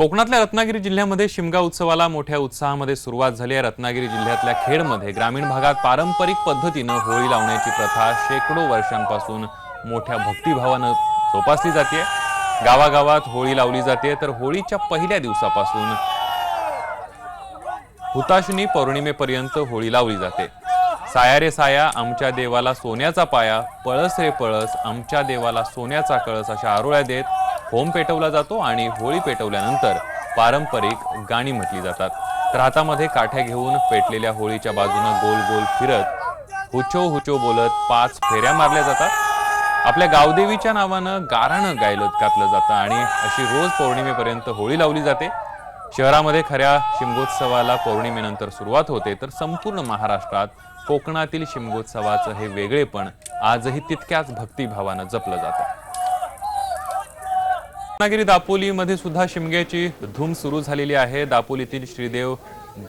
कोकणातल्या रत्नागिरी जिल्ह्यामध्ये शिमगा उत्सवाला मोठ्या उत्साहामध्ये सुरुवात झाली आहे. रत्नागिरी जिल्ह्यातल्या खेडमध्ये ग्रामीण भागात पारंपरिक पद्धतीनं होळी लावण्याची प्रथा शेकडो वर्षांपासून मोठ्या भक्तिभावानं जोपासली जाते. गावागावात होळी लावली जाते. तर होळीच्या पहिल्या दिवसापासून हुताशनी पौर्णिमेपर्यंत होळी लावली जाते. साया रे साया आमच्या देवाला सोन्याचा पाया पळस रे पळस आमच्या देवाला सोन्याचा कळस अशा आरोळ्या देत होम पेटवला जातो आणि होळी पेटवल्यानंतर पारंपरिक गाणी म्हटली जातात. तर हातामध्ये काठ्या घेऊन पेटलेल्या होळीच्या बाजूनं गोल गोल फिरत हुचो हुचो बोलत पाच फेऱ्या मारल्या जातात. आपल्या गावदेवीच्या नावानं गाराणं गायलं घातलं जातं आणि अशी रोज पौर्णिमेपर्यंत होळी लावली जाते. शहरामध्ये खऱ्या शिमगोत्सवाला पौर्णिमेनंतर सुरुवात होते तर संपूर्ण महाराष्ट्रात कोकणातील शिमगोत्सवाचं हे वेगळेपण आजही तितक्याच भक्तिभावानं जपलं जातं. रत्नागिरी दापोलीमध्ये सुद्धा शिमग्याची धूम सुरू झालेली आहे. दापोलीतील श्रीदेव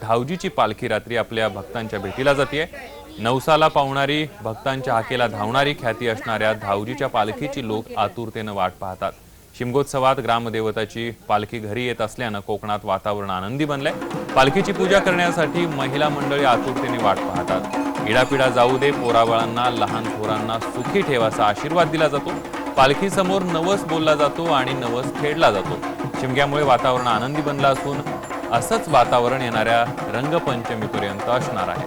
धावजीची पालखी रात्री आपल्या भक्तांच्या भेटीला जाते नवसाला पावणारी भक्तांच्या हाकेला धावणारी ख्याती असणाऱ्या धावजीच्या पालखीची लोक आतुरतेनं वाट पाहतात. शिमगोत्सवात ग्रामदेवताची पालखी घरी येत असल्यानं कोकणात वातावरण आनंदी बनलंय. पालखीची पूजा करण्यासाठी महिला मंडळी आतुरतेने वाट पाहतात. इडापिडा जाऊ दे पोराबाळांना लहान थोरांना सुखी ठेवाचा आशीर्वाद दिला जातो. पालखीसमोर नवस बोलला जातो आणि नवस खेळला जातो. शिमग्यामुळे वातावरण आनंदी बनलं असून असंच वातावरण येणाऱ्या रंगपंचमीपर्यंत असणार आहे.